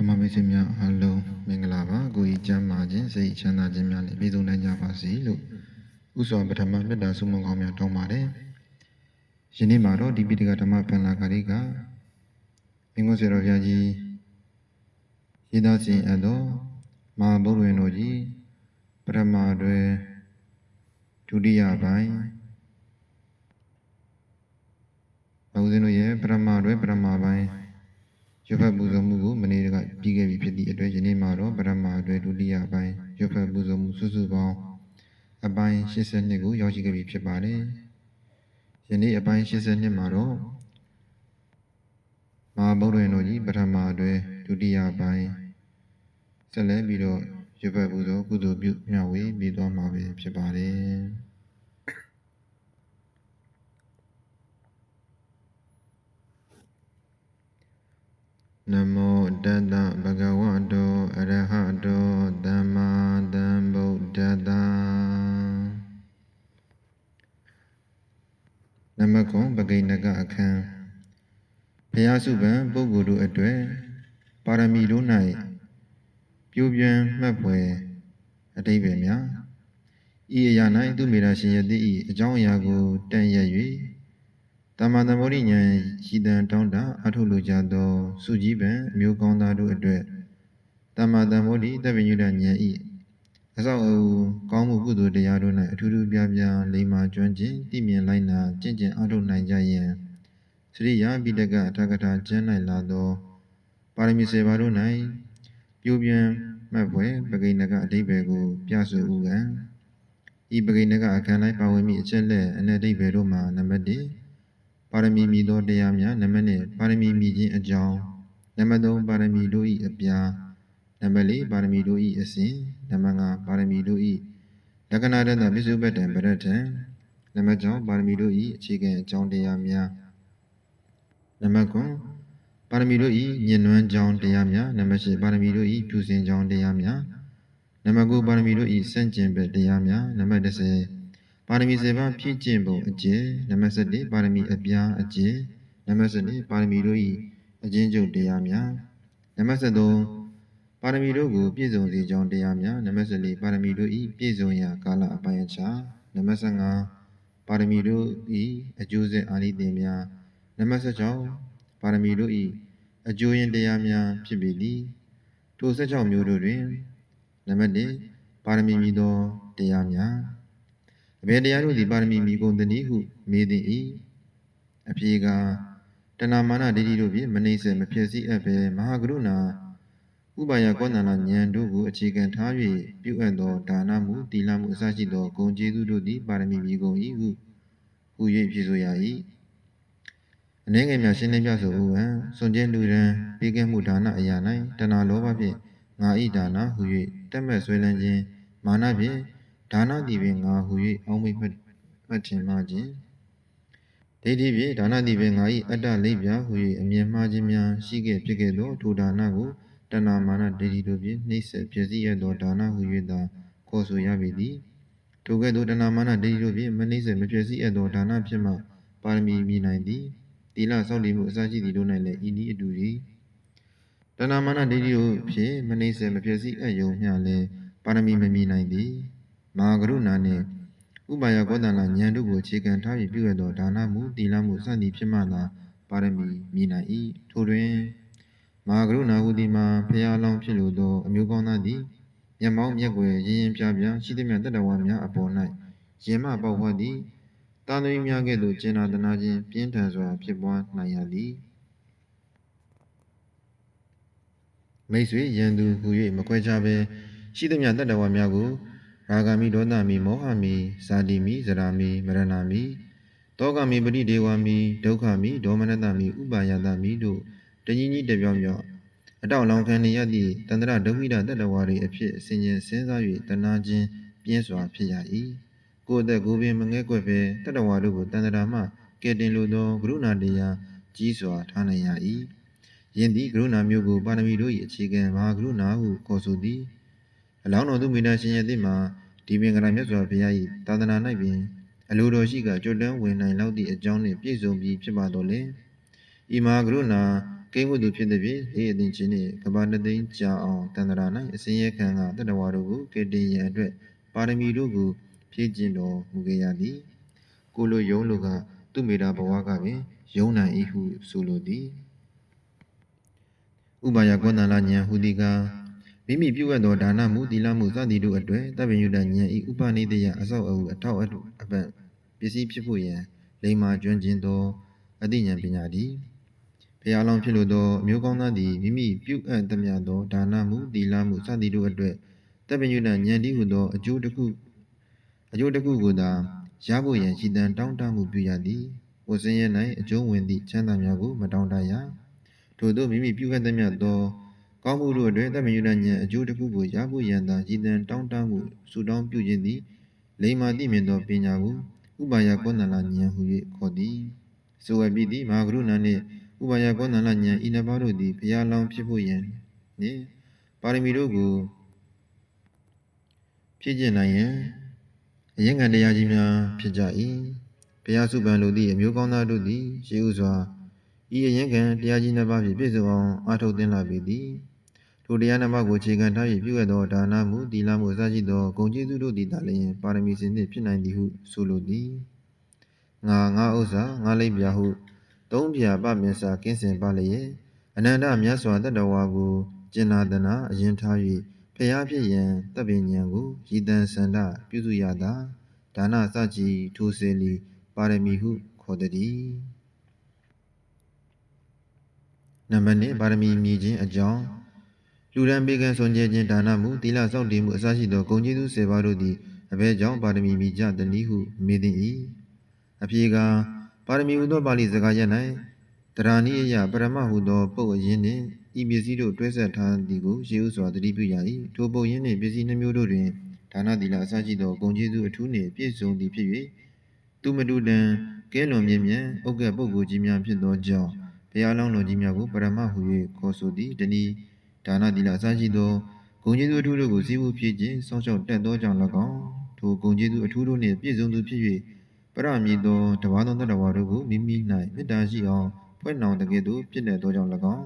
ဓမ္မမိတ်ဆွေများအားလုံးမင်္ဂလာပါကိုကြီးကျမ်းမာခြင်းစိတ်ချမ်းသာခြင်းများနဲ့ပြည့်စုံနိုင်ကြပါစေလို့ဥစွာပထမမေတ္တာဆုမွန်ကောင်းများတောင်းပါတယ်ယနေ့မှာတော့ဒီပိဋကဓမ္မပန္နာဂရိကမင်းကိုစေတော်ဘုရားကြီးရေးသားခြင်းအပ်သောမဟာဗုဒ္ဓဝင်တော်ကြီးပထမတွင်ဒုတိယပိုင်းဘုရားတို့ရဲ့ပထမတွင်ပထမပိုင်း ရွတ်ဖတ်ပူဇော်မှုကိုမနေ့ကပြီးခဲ့ပြီဖြစ်သည့်အတွက်ယနေ့မှာတော့ပထမအတွက်ဒုတိယပိုင်းရွတ်ဖတ်ပူဇော်မှုစုစုပေါင်းအပိုင်း82ကိုရောက်ရှိခဲ့ပြီဖြစ်ပါတယ်။ယနေ့အပိုင်း82မှာတော့မဟာဗုဒ္ဓရင်တို့ကြီးပထမအတွက်ဒုတိယပိုင်းဆက်လက်ပြီးတော့ရွတ်ဖတ်ပူဇော်ကုသိုလ်ပြုမျှဝေပြီးသွားမှာပဲဖြစ်ပါတယ်။ နမောတတ္တဗဂဝတောအရဟတောသမ္မာသမ္ဗုဒ္ဓတ္တနမကွန်ပဂိဏကအခန်းဘုရားစုပံပုဂ္ဂိုလ်တို့အတွေ့ပါရမီတို့၌ပြိုးပြန်းမှတ်ဖွယ်အတိပ္ပယ်များဤအရာ၌သူမေရာရှင်ယတိဤအကြောင်းအရာကိုတန်ရက်၍ တမ္မာသမ္ဗောဓိဉာဏ်ရှိတံတောင်းတအထုလိုကြသောစုကြီးပံအမျိုးကောင်းသားတို့အတွက်တမ္မာသမ္ဗောဓိတပ္ပညုတဉာဏ်ဤအစောက်အအူကောင်းမှုကုသိုလ်တရားတို့၌အထူးထူးပြားပြားလိမ္မာကျွမ်းကျင်တည်မြင်လိုက်နာကျင့်ကြံအထုနိုင်ကြယံစရိယာပိတကအထာကထာကျမ်း၌လာသောပါရမီစေပါတို့၌ပြိုးပြင်းမှတ်ဖွယ်ပဂိဏကအဓိပ္ပာယ်ကိုပြဆိုဥကံဤပဂိဏကအခန်း၌ပါဝင်မိအချက်လက်အ내အဓိပ္ပာယ်တို့မှာနံပါတ်1 ပါရမီမြည်သောတရားများနံပါတ်1ပါရမီမြည်ခြင်းအကြောင်းနံပါတ်3ပါရမီတို့၏အပြားနံပါတ်4ပါရမီတို့၏အစဉ်နံပါတ်5ပါရမီတို့၏လက္ခဏာတတပိစုပ္ပတံပရထံနံပါတ်6ပါရမီတို့၏အခြေခံအကြောင်းတရားများနံပါတ်9ပါရမီတို့၏ညင်နွမ်းကြောင်းတရားများနံပါတ်10ပါရမီတို့၏ဖြူစင်ကြောင်းတရားများနံပါတ်9ပါရမီတို့၏စန့်ကျင်ဘက်တရားများနံပါတ်10 ပါရမီ7ပါးဖြည့်ကျင့်ပုံအကျင့်နံပါတ်7ပါရမီအပြားအကျင့်နံပါတ်7ပါရမီတို့၏အကျဉ်းချုပ်တရားများနံပါတ်73ပါရမီတို့ကိုပြည့်စုံစေကြောင်းတရားများနံပါတ်14ပါရမီတို့၏ပြည့်စုံရာကာလအပိုင်းအခြားနံပါတ်15ပါရမီတို့၏အကျိုးဆက်အာနိသင်များနံပါတ်16ပါရမီတို့၏အကျိုးရင်းတရားများဖြစ်ပေသည်ထို16မျိုးတို့တွင်နံပါတ်1ပါရမီမည်သောတရားများ အဘယ်တရားတို့သည်ပါရမီမိကုန်သနည်းဟုမေးသည်၏အဖြေကတဏမာနဒိဋ္ဌိတို့ဖြင့်မနှိမ့်ဆက်မဖြစ်စည်းအပ်ပဲမဟာကရုဏာဥပါယကောဏနာဉာဏ်တို့ကိုအခြေခံထား၍ပြုအပ်သောဒါနမှုတိလမှုအစရှိသောဂုဏ်ကျေးဇူးတို့သည်ပါရမီမိကုန်၏ဟုဟူ၍ဖြစ်ဆိုရ၏အနည်းငယ်များရှင်းလင်းပြဆိုဦးဟံစွန်ကျဲလူရန်ပေးကဲမှုဒါနအရာ၌တဏလောဘဖြင့်ငါဤဒါနဟု၍တက်မဲ့ဆွဲလန်းခြင်းမာနဖြင့် ဒါနတိပင်ငါဟူ၍အောင်းမိတ်မှတ်မှတ်ထင်မှခြင်းဒိဋ္ဌိဖြင့်ဒါနတိပင်ငါ၏အတ္တလိပ်ပြဟူ၍အမြင်မှားခြင်းများရှိခဲ့ဖြစ်ခဲ့သောထိုဒါနကိုတဏမာနဒိဋ္ဌိတို့ဖြင့်နှိမ့်ဆက်ပြည့်စည်ရသောဒါနဟူ၍သာခေါ်ဆိုရပေသည်ထိုကဲ့သို့တဏမာနဒိဋ္ဌိတို့ဖြင့်မနှိမ့်ဆက်မပြည့်စည်ရသောဒါနဖြစ်မှပါရမီမြည်နိုင်သည်တိလစောင့်တည်မှုအစရှိသည်တို့၌လည်းဤနည်းအတူသည်တဏမာနဒိဋ္ဌိတို့ဖြင့်မနှိမ့်ဆက်မပြည့်စည်အပ်ယုံမျှလည်းပါရမီမမြည်နိုင်သည် မဟာကရုဏာနှင့်ဥပါယကောသနာဉာဏ်တို့ကိုအခြေခံထားပြီးပြုရသောဒါနမှုသီလမှုစသည်ဖြစ်မှသာပါရမီမြည်နိုင်၏ထိုတွင်မဟာကရုဏာဟုသည်မှာဖရာလောင်းဖြစ်လိုသောအမျိုးကောင်းသားသည်မျက်မှောက်မျက်ွယ်ရင်းရင်ပြပြရှိသည်မြတ်တတဝါများအပေါ်၌ရင်မပေါက်ဟောသည်တာသမီများကဲ့သို့ကျင်နာတနာခြင်းပြင်းထန်စွာဖြစ်ပွားနိုင်ရသည်မိတ်ဆွေရန်သူဟူ၍မခွဲခြားဘဲရှိသည်မြတ်တတဝါများကို ရာဂမိဒေါသမီမောဟမိဇာတိမိဇရာမိမရဏမိတောကမိပရိဒေဝမိဒုက္ခမိဒေါမနတမိဥပါယတမိတို့တကြီးကြီးတပြောင်ပြောင်အတောက်လောင်ခံနေရသည့်တန္တရဒုက္ခိတတတဝါတွေအဖြစ်အစဉ်ချင်းစဉ်းစား၍တနာခြင်းပြင်းစွာဖြစ်ရ၏ကိုယ်အသက်ကိုယ်ပင်မငဲ့ကွက်ပဲတတဝါတို့ကိုတန္တရာမှကဲတင်လိုသောကရုဏာတရားကြီးစွာထားနိုင်ရ၏ယင်းသည်ကရုဏာမျိုးကိုပါရမီတို့၏အခြေခံမဟာကရုဏာဟုခေါ်ဆိုသည် အလောင်းတော်သူမိနာရှင်ရဲ့တိမှာဒီပင်ကရမြတ်စွာဘုရား၏သာသနာ၌ပင်အလိုတော်ရှိကကြွတန်းဝင်နိုင်လောက်သည့်အကြောင်းနှင့်ပြည့်စုံပြီးဖြစ်ပါတော်လေဤမဟာကရုဏာကိန်းဝတ္တုဖြစ်သည်ဖြင့်လေးအသင်ချင်းနှင့်ကဘာနှစ်သိန်းကြာအောင်တန္တရာ၌အစဉ်ရခံကတတဝါတို့ကိုကေတင်ရန်အတွက်ပါရမီတို့ကိုဖြည့်ကျင့်တော်မူခဲ့ရသည်ကိုလိုယုံလိုကသူမေတာဘဝကပင်ယုံနိုင်၏ဟုဆိုလိုသည်ဥပါယကောဏလဉာဏ်ဟူသည်ကား မိမိပြုအပ်သောဒါနမှုသီလမှုစသည်တို့အတွေ့တပ်ပင်ယုဒဉာဏ်ဤဥပနိတယအဆောက်အဦအထောက်အထုအပံ့ပစ္စည်းဖြစ်ဖို့ရန်လိမ္မာကျွမ်းကျင်သောအသိဉာဏ်ပညာသည်ဘုရားလောင်းဖြစ်လို့သောအမျိုးကောင်းသားသည်မိမိပြုအပ်သမျှသောဒါနမှုသီလမှုစသည်တို့အတွေ့တပ်ပင်ယုဒဉာဏ်ဤဟုသောအကျိုးတစ်ခုအကျိုးတစ်ခုကိုသာရဖို့ရန်ရှိတန်တောင်းတမှုပြုရသည်။ဝဆင်းရဲ၌အကျုံးဝင်သည့်ချမ်းသာများကိုမတောင်းတရ။ထို့သောမိမိပြုအပ်သမျှသော ကောင်းမှုတို့အတွက်တပ်ပင်ယုဒဉာဏ်အကျိုးတစ်ခုကိုရဖို့ရန်သာရှိတန်တောင်းတမှုဆုတောင်းပြုခြင်းသည်လိမ္မာသိမြင်သောပညာကိုဥပါယကောဏလဉာဏ်ဟူ၍ခေါ်သည်။ဆိုအပ်ပြီးသည်မဟာကရုဏာနှင့်ဥပါယကောဏလဉာဏ်ဤနှစ်ပါးတို့သည်ဘုရားလောင်းဖြစ်ဖို့ရန်နှင့်ပါရမီတို့ကိုဖြည့်ကျင့်နိုင်ရန်အရင်ကတရားကြီးများဖြစ်ကြ၏ဘုရားစုပန်လိုသည့်အမျိုးကောင်းသားတို့သည်ရှေးဥစွာဤအရင်ကတရားကြီးနှစ်ပါးဖြင့်ပြည့်စုံအောင်အားထုတ်သင်လာပေသည် ထိုတရားနှစ်ပါးကိုခြေခံထား၍ပြုအပ်သောဒါနမှုသီလမှုအစရှိသောဂုဏ်ကျေးဇူးတို့သည်သာလျှင်ပါရမီစဉ်နှင့်ဖြစ်နိုင်သည်ဟုဆိုလိုသည်ငါငါဥစ္စာငါလိပ်ပြဟုသုံးပြပမင်စာကင်းစင်ပါလျက်အနန္တမြတ်စွာတတ္တဝါကိုကျင်နာတနာအရင်ထား၍ဖျားဖြစ်ရန်တပ်ပင်ဉဏ်ကိုရည်တန်စန္ဒပြုစုရတာဒါနစကြည်ထိုးစေလီပါရမီဟုခေါ်သည်နံပါတ်1ပါရမီမြည်ခြင်းအကြောင်း လူရန်ပေကံဆွန်ကျဲခြင်းဒါနမှုသီလစောင့်တည်မှုအစရှိသောဂုဏ်ကျေးဇူး၁၀ပါးတို့သည်အဘဲကြောင့်ပါရမီမြည်ကြသည်နည်းဟုမေးသည်၏အပြေကပါရမီဟူသောပါဠိစကားရ၌တရာနိယယပရမဟုသောပုတ်အရင်းနှင့်ဤပစ္စည်းတို့တွဲဆက်ထားသည်ကိုရှေးဥစွာသတိပြုရ၏ထိုပုတ်ရင်းနှင့်ပစ္စည်းနှမျိုးတို့တွင်ဒါနသီလအစရှိသောဂုဏ်ကျေးဇူးအထူးနှင့်ပြည့်စုံသည်ဖြစ်၍သူမတူတံကဲလွန်မြင့်မြတ်ဥက္ကပုဂ္ဂိုလ်ကြီးများဖြစ်သောကြောင့်ဘုရားလောင်းတော်ကြီးများကိုပရမဟု၍ခေါ်ဆိုသည်တနည်း ဒါနသီလအစရှိသောဂုဏ်ကျေးဇူးအထူးတို့ကိုစည်းဝေးဖြစ်ခြင်းစောင့်ရှောက်တတ်သောကြောင့်၎င်းထိုဂုဏ်ကျေးဇူးအထူးတို့နှင့်ပြည့်စုံသူဖြစ်၍ပရမည်သောတဘာသောတတဝါတို့ကိုမိမိ၌မေတ္တာရှိအောင်ဖွဲ့နှောင်တကယ်သို့ဖြစ်တဲ့သောကြောင့်၎င်း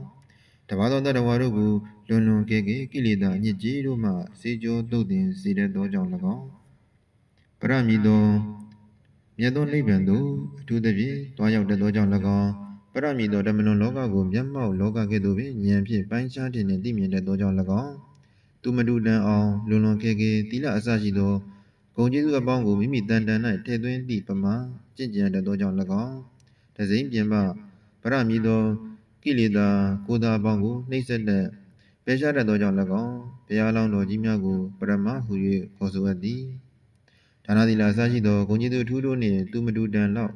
တဘာသောတတဝါတို့ကိုလွန်လွန်ကဲကဲကိလေသာအညစ်အကြေးတို့မှစေကြောတုတ်တင်စေတတ်သောကြောင့်၎င်းပရမည်သောမြတ်သောနိဗ္ဗာန်သို့အထူးသဖြင့်တွားရောက်တတ်သောကြောင့်၎င်း ပရမည်သောဓမ္မလွန်လောကကိုမျက်မှောက်လောကကဲ့သို့ပင်ဉာဏ်ဖြင့်ပိုင်းခြားတင်နှင့်သိမြင်တတ်သောကြောင့်၎င်းသူမတူတန်အောင်လွန်လွန်ကဲကဲသီလအစရှိသောဂုံကျေးဇူးအပေါင်းကိုမိမိတန်တန်၌ထည့်သွင်းသည့်ပမာကြင်ကြံတတ်သောကြောင့်၎င်းတစိမ့်ပြင်ပပရမည်သောကိလေသာကိုယ်သာအပေါင်းကိုနှိမ့်ဆက်တဲ့ပယ်ရှားတတ်သောကြောင့်၎င်းဘုရားလောင်းတော်ကြီးများကိုပရမဟု၍ခေါ်ဆိုအပ်သည်ဒါနသီလအစရှိသောဂုဏ်ကျေးဇူးအထူးတို့နှင့်သူမတူတန်လောက်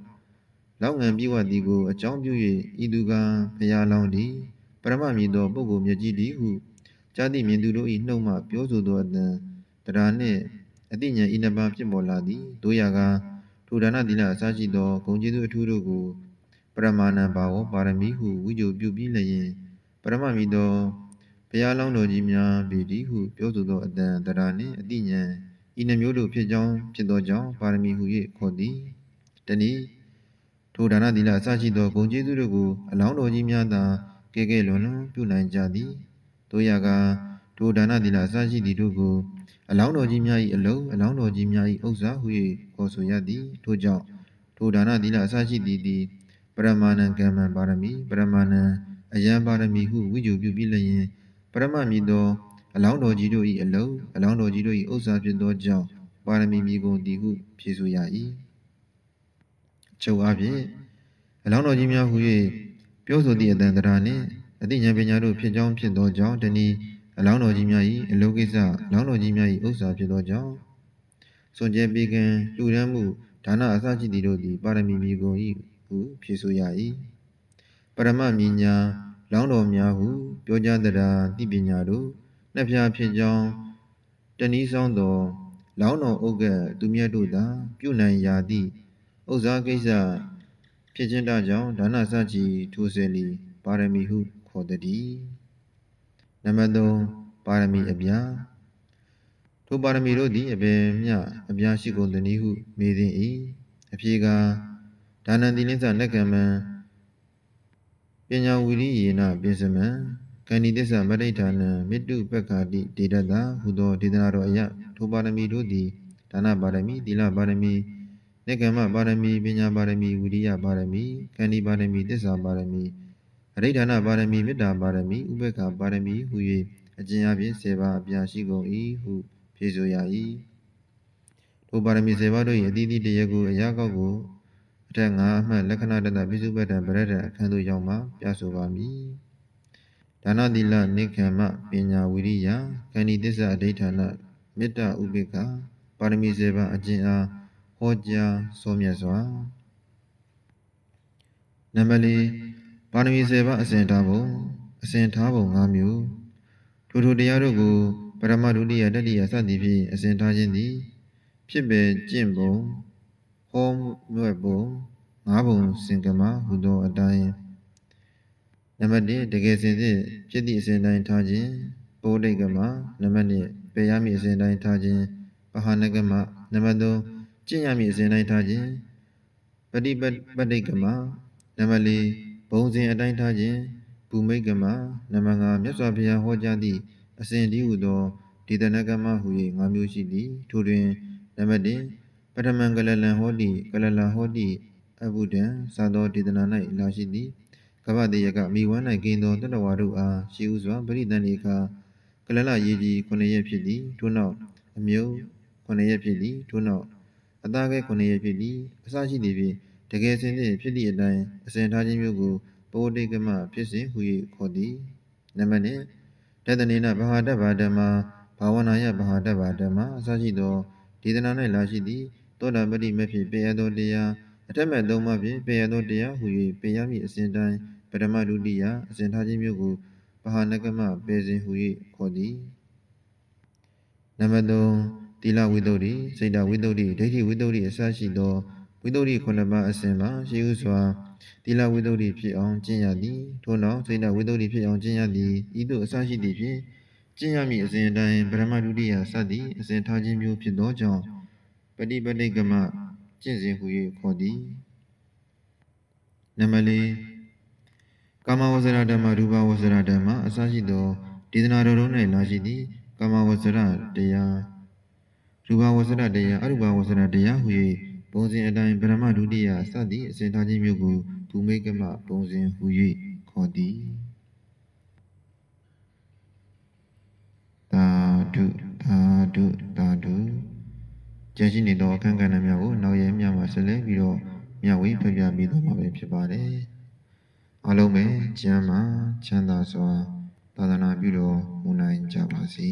လောက်ငံပြည့်ဝသည်ကိုအကြောင်းပြု၍ဤသူကဘုရားလောင်းသည်ပရမမည်သောပုဂ္ဂိုလ်မြတ်ကြီးသည်ဟုကြာတိမြင်သူတို့၏နှုတ်မှပြောဆိုသောအတန်တရားနှင့်အတိညာဤနှစ်ပါးဖြစ်ပေါ်လာသည်တို့ရကထိုဒါနသီလအစရှိသောဂုဏ်ကျေးဇူးအထူးတို့ကိုပရမာဏဘာဝပါရမီဟုဝိကြုပြုပြီးလျင်ပရမမည်သောဘုရားလောင်းတော်ကြီးများပေသည်ဟုပြောဆိုသောအတန်တရားနှင့်အတိညာဤနှမျိုးတို့ဖြစ်ကြောင်းဖြစ်သောကြောင့်ပါရမီဟု၍ခေါ်သည်တနည်း ထိုဒါနသီလအစရှိသောဂုဏ်ကျေးဇူးတို့ကိုအလောင်းတော်ကြီးများသာကဲကဲလွန်လွန်ပြုနိုင်ကြသည်တို့ရကထိုဒါနသီလအစရှိသည်တို့ကိုအလောင်းတော်ကြီးများ၏အလုံးအလောင်းတော်ကြီးများ၏ဥစ္စာဟု၍ခေါ်ဆိုရသည်ထို့ကြောင့်ထိုဒါနသီလအစရှိသည်သည်ပရမာဏံကမ္မံပါရမီပရမာဏံအယံပါရမီဟုဝိကြုပြုပြီးလျင်ပရမမည်သောအလောင်းတော်ကြီးတို့၏အလုံးအလောင်းတော်ကြီးတို့၏ဥစ္စာဖြစ်သောကြောင့်ပါရမီမြည်ကုန်သည်ဟုဖြေဆိုရ၏ ချုပ်အားဖြင့်အလောင်းတော်ကြီးများဟု၍ပြောဆိုသည့်အတန်တရားနှင့်အသိဉာဏ်ပညာတို့ဖြစ်ကြောင်းဖြစ်သောကြောင့်တနည်းအလောင်းတော်ကြီးများ၏အလောကိစ္စအလောင်းတော်ကြီးများ၏ဥစ္စာဖြစ်သောကြောင့်စွန်ကြဲပေကံလူရန်မှုဒါနအစရှိသည်တို့သည်ပါရမီမြည်ကုန်၏ဟုဖြေဆိုရ၏ပရမမြညာလောင်းတော်များဟုပြောကြားသရာတိပညာတို့နှစ်ဖြာဖြစ်ကြောင်းတနည်းဆောင်သောလောင်းတော်ဥက္ကသူမြတ်တို့သာ ပြုနိုင်ရာသည့် ဥစ္စာကိစ္စဖြစ်ခြင်းတကြောင့်ဒါနစကြည်ထိုးစေလီပါရမီဟုခေါ်သည်နံပါတ်3ပါရမီအပြာထိုပါရမီတို့သည်အပင်မြအပြာရှိကုန်သည်ဟုမေးသည်၏အဖြေကဒါနံတိလင်းစလက်ကံမံပညာဝိရိယေနပိစမံကန္ဒီတစ္ဆမဋိဌာနံမေတ္တုပက္ခာတိဒေတတဟူသောဒေသနာတော်အယထိုပါရမီတို့သည်ဒါနပါရမီသီလပါရမီ နေကမ္မပါရမီပညာပါရမီဝိရိယပါရမီကန္ဒီပါရမီတစ္ဆာပါရမီအရိဋ္ဌာနပါရမီမေတ္တာပါရမီဥပေက္ခပါရမီဟူ၍အကျဉ်းအပြည့်၁၀ပါးအပြာရှိကုန်၏ဟုဖြေဆိုရ၏ထိုပါရမီ၁၀ပါးတို့၏အသီးသီးတရက်ကိုအရာကောက်ကိုအထက်၅အမှတ်လက္ခဏာတတပိစုပ္ပတ္တပရဒ္ဒအခန်းသို့ရောက်မှပြဆိုပါမည်ဒါနသီလနိက္ခမ္မပညာဝိရိယကန္ဒီတစ္ဆာအဋ္ဌာနမေတ္တာဥပေက္ခပါရမီ၁၀ပါးအကျဉ်းအား ဟောကြားဆုံးမြတ်စွာနံပါတ်၄ပါရမီ၁၀ပါးအစဉ်ထားပုံအစဉ်ထားပုံ၅မျိုးထိုထိုတရားတို့ကိုပရမဒုတိယတတိယစသည်ဖြင့်အစဉ်ထားခြင်းသည်ဖြစ်ပေကျင့်ပုံဟောမြွက်ပုံငါးပုံစင်ကမဟူသောအတိုင်းနံပါတ်1တကယ်စင်စစ်ဖြစ်သည့်အစဉ်တိုင်းထားခြင်းပိုးဒိတ်ကမနံပါတ်2ပေရမည့်အစဉ်တိုင်းထားခြင်းပဟာနကမနံပါတ်3 ကျင့်ရမည့်အစဉ်တိုင်းထားခြင်းပฏิပတ်ပဋိကမနံပါတ်4ဘုံစဉ်အတိုင်းထားခြင်းဘူမိတ်ကမနံပါတ်5မြတ်စွာဘုရားဟောကြားသည့်အစဉ်တည်းဟူသောဒေသနကမဟူ၍၅မျိုးရှိသည်ထိုတွင်နံပါတ်1ပထမံကလလံဟောတိကလလဟောတိအဘုဒံသာသောဒေသနာ၌လာရှိသည်ကပ္ပတေယကမိဝမ်း၌ကိန်းသောတတ္တဝါတို့အားရှိဥစွာပရိသန္တိခာကလလရေကြီး9ရက်ဖြစ်သည်ထို့နောက်အမြုပ်9ရက်ဖြစ်သည်ထို့နောက် အသားကဲ9ရက်ဖြစ်သည်အစရှိသည်ဖြင့်တကယ်စင်သည့်ဖြစ်သည့်အတိုင်းအစဉ်ထားခြင်းမျိုးကိုပိုဋိကမဖြစ်စဉ်ဟူ၍ခေါ်သည်နံပါတ်1တတနေနဘာဟာတဘာဓမ္မာဘာဝနာယဘာဟာတဘာဓမ္မာအစရှိသောဒေသနာ၌လာရှိသည်သောတာပတိမဖြစ်ပေရသောတရားအထက်မဲ့သုံးပါးဖြင့်ပေရသောတရားဟူ၍ပေရမည့်အစဉ်တိုင်းပထမဒုတိယအစဉ်ထားခြင်းမျိုးကိုဘာဟာနကမပေစဉ်ဟူ၍ခေါ်သည်နံပါတ်3 သီလဝိတ္တုရိစိတ်တဝိတ္တုရိဒိဋ္ဌိဝိတ္တုရိအစရှိသောဝိတ္တုရိခုနှစ်ပါးအစဉ်မှာရှိဥစွာသီလဝိတ္တုရိဖြစ်အောင်ကျင့်ရသည်ထို့နောက်စိတ်တဝိတ္တုရိဖြစ်အောင်ကျင့်ရသည်ဤသို့အစရှိသည့်ဖြင့်ကျင့်ရမည့်အစဉ်အတိုင်းပထမဒုတိယစသည်အစဉ်ထားခြင်းမျိုးဖြစ်သောကြောင့်ပฏิပတိကမကျင့်စဉ်ဟူ၍ခေါ်သည်နံပါတ်၄ကာမဝဇ္ဇရဓမ္မရူပဝဇ္ဇရဓမ္မအစရှိသောဒေသနာတော်တို့၌လာရှိသည်ကာမဝဇ္ဇရတရား ရူပဝဇ္ဇရတရားအရူပဝဇ္ဇရတရားဟူ၍ပုံစဉ်အတိုင်းပရမဒုတိယစသည်အစဉ်ထားခြင်းမျိုးကိုဘူမိကမပုံစဉ်ဟူ၍ခေါ်သည်သာဓုသာဓုသာဓုကျန်ရှိနေသောအခန်းကဏ္ဍများကိုနောက်ရဲများမှာဆက်လက်ပြီးတော့မျှဝေဖျက်ပြပေးသွားမှာပဲဖြစ်ပါတယ်အားလုံးပဲကျမ်းမာချမ်းသာစွာသာသနာပြုတော်မူနိုင်ကြပါစေ